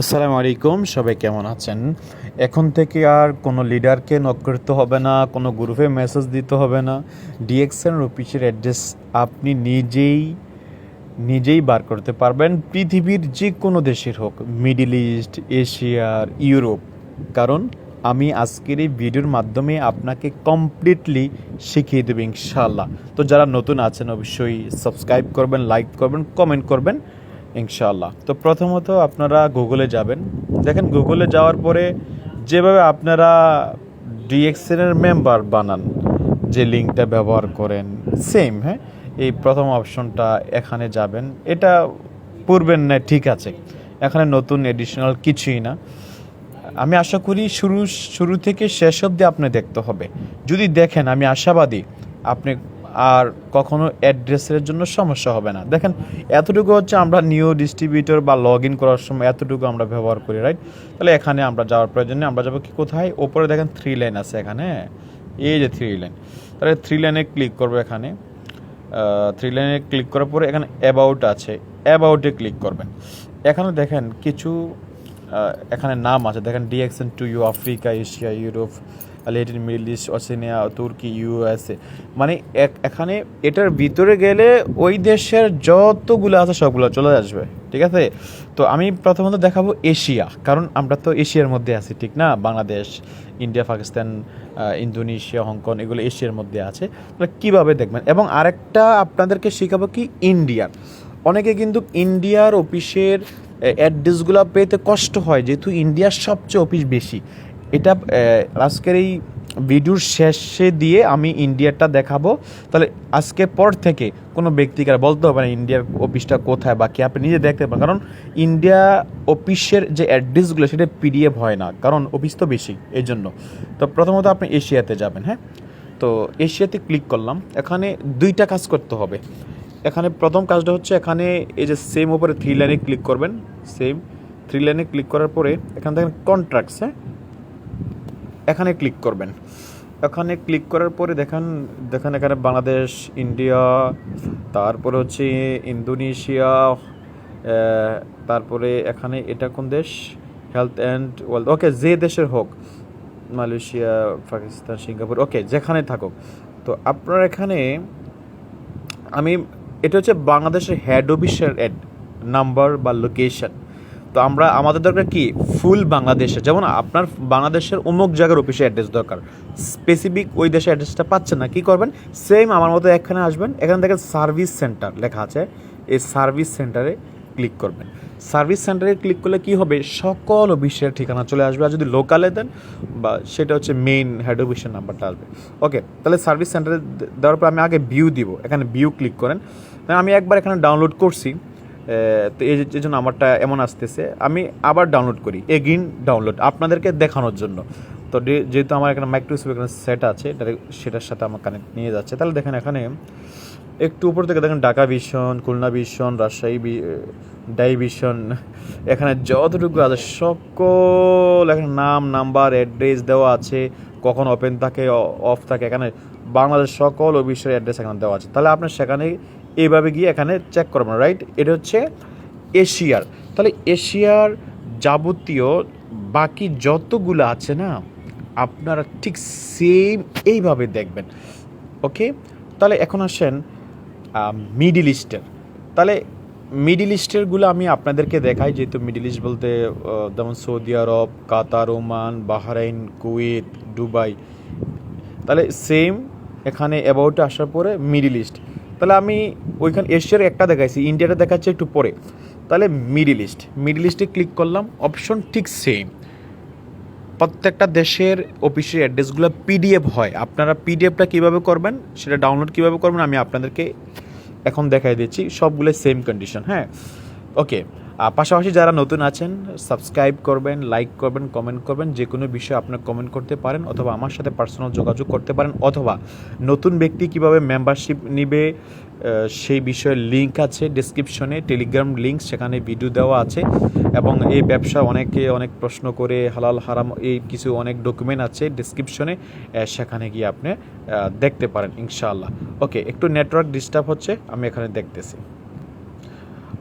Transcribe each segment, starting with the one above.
আসসালামু আলাইকুম, সবাই কেমন আছেন? এখন থেকে আর কোনো লিডারকে নক করতে হবে না, কোনো গ্রুপে মেসেজ দিতে হবে না। ডিএক্সএন অফিসের অ্যাড্রেস আপনি নিজেই নিজেই বার করতে পারবেন পৃথিবীর যে কোনো দেশের হোক মিডিল ইস্ট এশিয়ার ইউরোপ কারণ আমি আজকের এই ভিডিওর মাধ্যমে আপনাকে কমপ্লিটলি শিখিয়ে দেবো ইনশাল্লাহ তো যারা নতুন আছেন, অবশ্যই সাবস্ক্রাইব করবেন লাইক করবেন কমেন্ট করবেন। ইনশাল্লাহ তো প্রথমত আপনারা গুগলে যাবেন। দেখেন গুগলে যাওয়ার পরে যেভাবে আপনারা ডিএক্সএনের মেম্বার বানান, যে লিঙ্কটা ব্যবহার করেন সেম হ্যাঁ? এই প্রথম অপশনটা এখানে যাবেন। এটা পূর্বের না ঠিক আছে। এখানে নতুন এডিশনাল কিছুই না। আমি আশা করি শুরু শুরু থেকে শেষ অবধি আপনি দেখতে হবে। যদি দেখেন, আমি আশাবাদী, আপনি আর কখনো অ্যাড্রেসের জন্য সমস্যা হবে না। দেখেন, এতটুকু হচ্ছে আমরা নিউ ডিস্ট্রিবিউটর বা লগ ইন করার সময় এতটুকু আমরা ব্যবহার করি রাইট তাহলে এখানে আমরা যাওয়ার প্রয়োজনে আমরা যাব কি কোথায়? ওপরে দেখেন থ্রি লাইন আছে এখানে এই যে থ্রি লাইন তাহলে থ্রি লাইনে ক্লিক করব এখানে। থ্রি লাইনে ক্লিক করার পরে এখানে অ্যাবাউট আছে অ্যাবাউটে ক্লিক করবেন। এখানে দেখেন কিছু এখানে নাম আছে, দেখেন DXN to you Africa Asia Europe Latin middle east Australia তুর্কি ইউএসএ মানে এখানে এটার ভিতরে গেলে ওই দেশের যতগুলো আছে সবগুলো চলে আসবে, ঠিক আছে? তো আমি প্রথমত দেখাবো এশিয়া, কারণ আমরা তো এশিয়ার মধ্যে আছি, ঠিক না? Bangladesh, India, Pakistan Indonesia, Hong Kong, এগুলো এশিয়ার মধ্যে আছে। কীভাবে দেখবেন? এবং আরেকটা আপনাদেরকে শেখাবো কি ইন্ডিয়ার অনেকে কিন্তু ইন্ডিয়ার অফিসের অ্যাড্রেসগুলো পেতে কষ্ট হয়, যেহেতু ইন্ডিয়ার সবচেয়ে অফিস বেশি। এটা আজকের এই ভিডিওর শেষে দিয়ে আমি ইন্ডিয়াটা দেখাবো। তাহলে আজকে পর থেকে কোনো ব্যক্তিকে আর বলতে হবে না ইন্ডিয়ার অফিসটা কোথায় বা কি, আপনি নিজে দেখতে পারেন। কারণ ইন্ডিয়া অফিসের যে অ্যাড্রেসগুলো, সেটা পিডিএফ হয় না। কারণ অফিস তো বেশি, এই জন্য। তো প্রথমত আপনি এশিয়াতে যাবেন হ্যাঁ? তো এশিয়াতে ক্লিক করলাম। এখানে দুইটা কাজ করতে হবে। এখানে প্রথম কাজটা হচ্ছে এখানে এই যে সেম উপরে থ্রি লাইনে ক্লিক করবেন। সেম থ্রি লাইনে ক্লিক করার পরে এখান দেখেন কন্ট্রাক্টস হ্যাঁ? এখানে ক্লিক করবেন। এখানে ক্লিক করার পরে দেখেন দেখেন এখানে বাংলাদেশ, ইন্ডিয়া, তারপরে হচ্ছে ইন্দোনেশিয়া তারপরে এখানে এটা কোন দেশ? হেলথ অ্যান্ড ওয়েলথ ওকে যে দেশের হোক, মালয়েশিয়া, পাকিস্তান, সিঙ্গাপুর ওকে যেখানে থাকুক। তো আপনার এখানে, আমি, এটা হচ্ছে বাংলাদেশের হেড অফিসের অ্যাড নাম্বার বা লোকেশন তো আমরা, আমাদের দরকার কি? ফুল বাংলাদেশে। যেমন আপনার বাংলাদেশের অমুক জায়গার অফিসে অ্যাড্রেস দরকার। স্পেসিফিক ওই দেশের অ্যাড্রেসটা পাচ্ছেন না, কি করবেন? সেম আমার মতো এখানে আসবেন, এখানে দেখেন সার্ভিস সেন্টার লেখা আছে, এই সার্ভিস সেন্টারে ক্লিক করবেন। সার্ভিস সেন্টারে ক্লিক করলে কি হবে? সকল অফিসের ঠিকানা চলে আসবে। আর যদি লোকালে দেন, বা সেটা হচ্ছে মেইন হেড অফিসের নাম্বারটা আসবে। ওকে তাহলে সার্ভিস সেন্টারে দেওয়ার পর আমি আগে ভিউ দিব। এখানে ভিউ ক্লিক করেন। আমি একবার এখানে ডাউনলোড করছি। তো এই জন্য আমারটা এমন আসতেছে। আমি আবার ডাউনলোড করি এগিন ডাউনলোড আপনাদেরকে দেখানোর জন্য। তো যেহেতু আমার এখানে মাইক্রোসফট এখানে সেট আছে সেটার সাথে আমার কানেক্ট নিয়ে যাচ্ছে। তাহলে দেখেন এখানে একটু উপর থেকে দেখেন ঢাকা ভিশন খুলনা ভিশন রাজশাহী বি- ডাই ভিশন এখানে যতটুকু আছে, সকল এখানে নাম, নাম্বার অ্যাড্রেস দেওয়া আছে, কখন ওপেন থাকে অফ থাকে, এখানে বাংলাদেশ সকল অফিসের অ্যাড্রেস এখানে দেওয়া আছে। তাহলে আপনার সেখানে এইভাবে গিয়ে এখানে চেক করবেন রাইট এটা হচ্ছে এশিয়ার। তাহলে এশিয়ার যাবতীয় বাকি যতগুলো আছে না, আপনারা ঠিক সেম এইভাবে দেখবেন ওকে তাহলে এখন আসেন মিডিল ইস্টের তাহলে মিডিল ইস্টেরগুলো আমি আপনাদেরকে দেখাই, যেহেতু মিডিল ইস্ট বলতে যেমন সৌদি আরব, Qatar, Oman, Bahrain, Kuwait, Dubai. তাহলে সেম এখানে অ্যাবাউটে আসার পরে মিডিল ইস্ট তাহলে আমি ওইখানে এশিয়ার একটা দেখাইছি, ইন্ডিয়াটা দেখাচ্ছে একটু পরে। তাহলে মিডিল ইস্ট, মিডিল ইস্টে ক্লিক করলাম, অপশন ঠিক সেম প্রত্যেকটা দেশের অফিসের অ্যাড্রেসগুলো পিডিএফ হয়। আপনারা পিডিএফটা কীভাবে করবেন, সেটা ডাউনলোড কীভাবে করবেন, আমি আপনাদেরকে এখন দেখাই দিচ্ছি। সবগুলো সেম কন্ডিশন হ্যাঁ? ওকে পাশাপাশি যারা নতুন আছেন সাবস্ক্রাইব করবেন লাইক করবেন কমেন্ট করবেন, যে কোনো বিষয়ে আপনার কমেন্ট করতে পারেন অথবা আমার সাথে পার্সোনাল যোগাযোগ করতে পারেন অথবা নতুন ব্যক্তি কীভাবে মেম্বারশিপ নিবে সেই বিষয়ে লিঙ্ক আছে ডিসক্রিপশনে টেলিগ্রাম লিঙ্ক সেখানে ভিডিও দেওয়া আছে এবং এই ব্যবসা অনেকে অনেক প্রশ্ন করে, হালাল, হারাম এই কিছু অনেক ডকুমেন্ট আছে ডিসক্রিপশনে সেখানে গিয়ে আপনি দেখতে পারেন, ইনশাআল্লাহ। ওকে একটু নেটওয়ার্ক ডিস্টার্ব হচ্ছে, আমি এখানে দেখতেছি।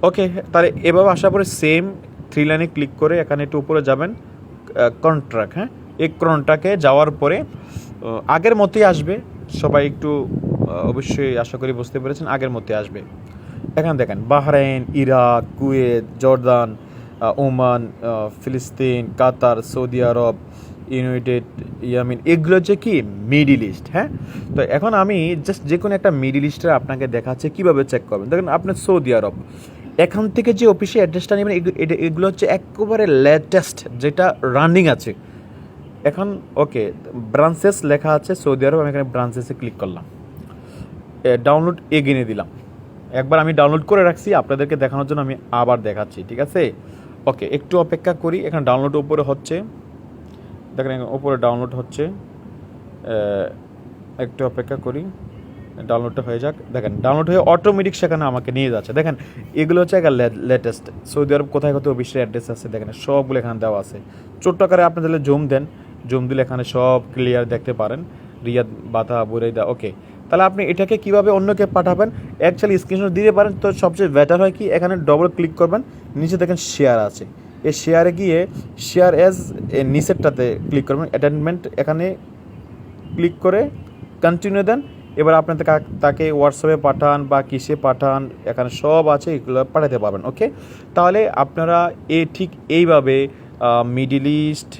ওকে তাহলে এভাবে আসার পরে সেম থ্রি লাইনে ক্লিক করে এখানে একটু উপরে যাবেন কন্ট্রাক্ট হ্যাঁ? এই কন্ট্রাক্টে যাওয়ার পরে আগের মতোই আসবে। সবাই একটু অবশ্যই আশা করি বুঝতে পেরেছেন, আগের মতোই আসবে। এখানে দেখেন, Bahrain, Iraq, Kuwait, Jordan Oman ফিলিস্তিন, কাতার, সৌদি আরব, ইউনাইটেড, ইয়ামিন, এগুলো হচ্ছে কি? মিডিল ইস্ট হ্যাঁ? তো এখন আমি জাস্ট যে কোনো একটা মিডিল ইস্টের আপনাকে দেখাচ্ছে, কীভাবে চেক করবেন। দেখেন আপনার সৌদি আরব এখান থেকে যে অফিসে অ্যাড্রেসটা নেবেন, এগু- এগুলো হচ্ছে একেবারে লেটেস্ট যেটা রানিং আছে। এখন ওকে ব্রাঞ্চেস লেখা আছে সৌদি আরব, আমি এখানে ব্রাঞ্চেসে ক্লিক করলাম। ডাউনলোড এগিয়ে দিলাম। একবার আমি ডাউনলোড করে রাখছি, আপনাদেরকে দেখানোর জন্য আমি আবার দেখাচ্ছি, ঠিক আছে? ওকে একটু অপেক্ষা করি, এখানে ডাউনলোড উপরে হচ্ছে। দেখেন উপরে ডাউনলোড হচ্ছে। একটু অপেক্ষা করি। ডাউনলোডটা হয়ে যাক। দেখেন, ডাউনলোড হয়ে অটোমেটিক সেখানে আমাকে নিয়ে যাচ্ছে। দেখেন, এগুলো হচ্ছে একটা লেটেস্ট সৌদি আরব কোথায় কোথায় অফিসের অ্যাড্রেস আছে, দেখেন, সবগুলো এখানে দেওয়া আছে। ছোট্ট আকারে আপনি তাহলে জুম দেন। জুম দিলে এখানে সব ক্লিয়ার দেখতে পারেন। রিয়াদ, বাতা, বুরাইদা ওকে তাহলে আপনি এটাকে কীভাবে অন্যকে পাঠাবেন? অ্যাকচুয়ালি স্ক্রিনশট দিতে পারেন। তো সবচেয়ে বেটার হয় কি? এখানে ডবল ক্লিক করবেন। নিচে দেখেন শেয়ার আছে। এই শেয়ারে গিয়ে শেয়ার অ্যাজ নিচেরটাতে ক্লিক করবেন। অ্যাটেনমেন্ট এখানে ক্লিক করে কন্টিনিউ দেন। এবার আপনি তাকে- হোয়াটসঅ্যাপে পাঠান বা কিসে পাঠান, এখানে সব আছে, এগুলো পাঠাতে পারবেন, ওকে? তাহলে আপনারা এ ঠিক এইভাবে মিডিল ইস্ট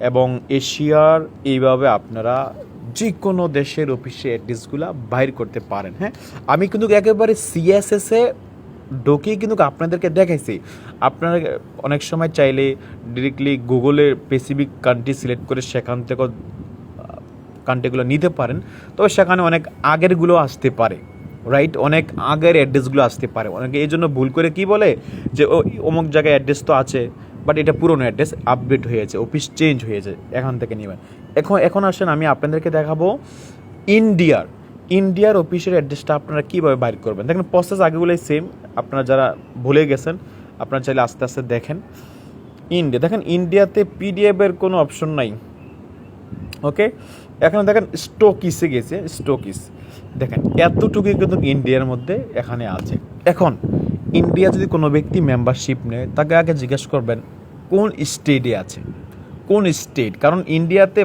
এবং এশিয়ার এইভাবে আপনারা যে কোনো দেশের অফিসে অ্যাড্রেসগুলো বাইর করতে পারেন হ্যাঁ? আমি কিন্তু একেবারে সিএসএসে ঢুকিয়ে কিন্তু আপনাদেরকে দেখাইছি। আপনারা অনেক সময় চাইলে ডিরেক্টলি গুগলের স্পেসিফিক কান্ট্রি সিলেক্ট করে সেখান থেকেও কান্ট্রিগুলো নিতে পারেন, তবে সেখানে অনেক আগেরগুলো আসতে পারে রাইট অনেক আগের অ্যাড্রেসগুলো আসতে পারে। অনেকে এই জন্য ভুল করে কি বলে? যে অমুক জায়গায় অ্যাড্রেস তো আছে বাট এটা পুরনো অ্যাড্রেস আপডেট হয়েছে অফিস চেঞ্জ হয়েছে, এখান থেকে নেবেন। এখন এখন আসেন, আমি আপনাদেরকে দেখাবো ইন্ডিয়ার ইন্ডিয়ার অফিসের অ্যাড্রেসটা আপনারা কীভাবে বাইর করবেন? দেখেন প্রসেস আগেগুলোই সেম আপনারা যারা ভুলে গেছেন, আপনারা চাইলে আস্তে আস্তে দেখেন। ইন্ডিয়া দেখেন ইন্ডিয়াতে পিডিএফের কোনো অপশন নাই ওকে এখানে দেখেন স্টোকিসে গেছে স্টোকিস দেখেন, এতটুকুই কিন্তু ইন্ডিয়ার মধ্যে এখানে আছে। এখন ইন্ডিয়া যদি কোনো ব্যক্তি মেম্বারশিপ নেয়, তাকে আগে জিজ্ঞেস করবেন, কোন স্টেটে আছে? কোন স্টেট কারণ ইন্ডিয়াতে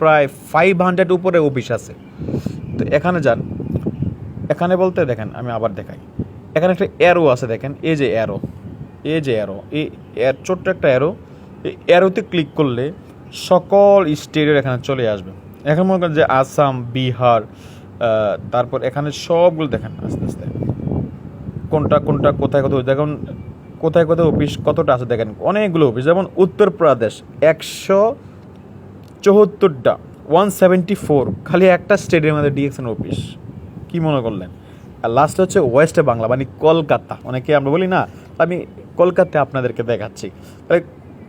প্রায় ফাইভ হান্ড্রেড উপরে অফিস আছে। তো এখানে যান। এখানে বলতে দেখেন, আমি আবার দেখাই। এখানে একটা অ্যারো আছে, দেখেন এ যে অ্যারো এ যে অ্যারো এই ছোট্ট একটা অ্যারো এই অ্যারোতে ক্লিক করলে সকল স্টেটের এখানে চলে আসবে। এখন মনে করেন যে আসাম, বিহার তারপর এখানে সবগুলো দেখেন আস্তে আস্তে। কোনটা কোনটা, কোথায় কোথায় দেখুন, কোথায় কোথায় অফিস কতটা আছে দেখেন, অনেকগুলো অফিস যেমন উত্তরপ্রদেশ একশো চৌহত্তরটা ওয়ান সেভেন্টি ফোর খালি একটা স্টেটের মধ্যে ডিএক্সএন অফিস কী মনে করলেন? আর লাস্ট হচ্ছে ওয়েস্ট বাংলা মানে কলকাতা। অনেকে আমরা বলি না আমি কলকাতায় আপনাদেরকে দেখাচ্ছি। তাহলে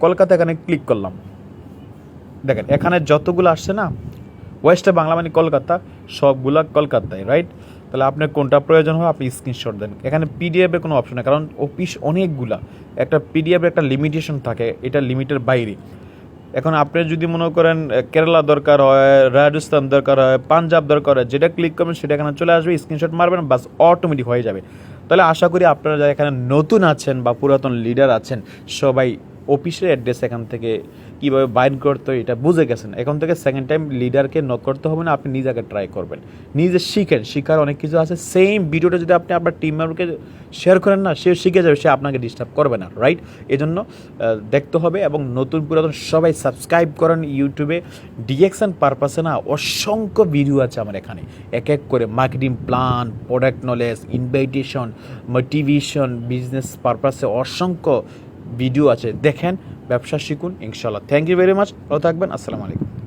কলকাতা এখানে ক্লিক করলাম। দেখেন, এখানে যতগুলো আসছে না ওয়েস্টে বাংলা মানে কলকাতা, সবগুলা কলকাতায় রাইট তাহলে আপনার কোনটা প্রয়োজন হয় আপনি স্ক্রিনশট দেন। এখানে পিডিএফের কোনো অপশন নেই, কারণ অফিস অনেকগুলা, একটা পিডিএফের একটা লিমিটেশন থাকে, এটা লিমিটের বাইরে। এখন আপনি যদি মনে করেন কেরালা দরকার হয় রাজস্থান দরকার হয় পাঞ্জাব দরকার হয়, যেটা ক্লিক করবেন সেটা এখানে চলে আসবে স্ক্রিনশট মারবেন, বাস অটোমেটিক হয়ে যাবে। তাহলে আশা করি আপনারা যারা এখানে নতুন আছেন বা পুরাতন লিডার আছেন, সবাই অফিসের অ্যাড্রেস এখান থেকে কীভাবে বাইর করতে এটা বুঝে গেছেন। এখন থেকে সেকেন্ড টাইম লিডারকে নক করতে হবে না, আপনি নিজেকে ট্রাই করবেন। নিজে শিখেন, শিখার অনেক কিছু আছে। সেম ভিডিওটা যদি আপনি আপনার টিম মেম্বারকে শেয়ার করেন না সে শিখে যাবে, সে আপনাকে ডিস্টার্ব করবে না রাইট এজন্য দেখতে হবে এবং নতুন পুরাতন সবাই সাবস্ক্রাইব করেন ইউটিউবে ডিএকশন পারপাসে না অসংখ্য ভিডিও আছে আমার এখানে। এক এক করে marketing plan product knowledge invitation motivation business পারপাসে অসংখ্য ভিডিও আছে দেখেন ব্যবসা শিখুন ইনশাল্লাহ থ্যাংক ইউ ভেরি মাচ ভালো থাকবেন আসসালামু আলাইকুম।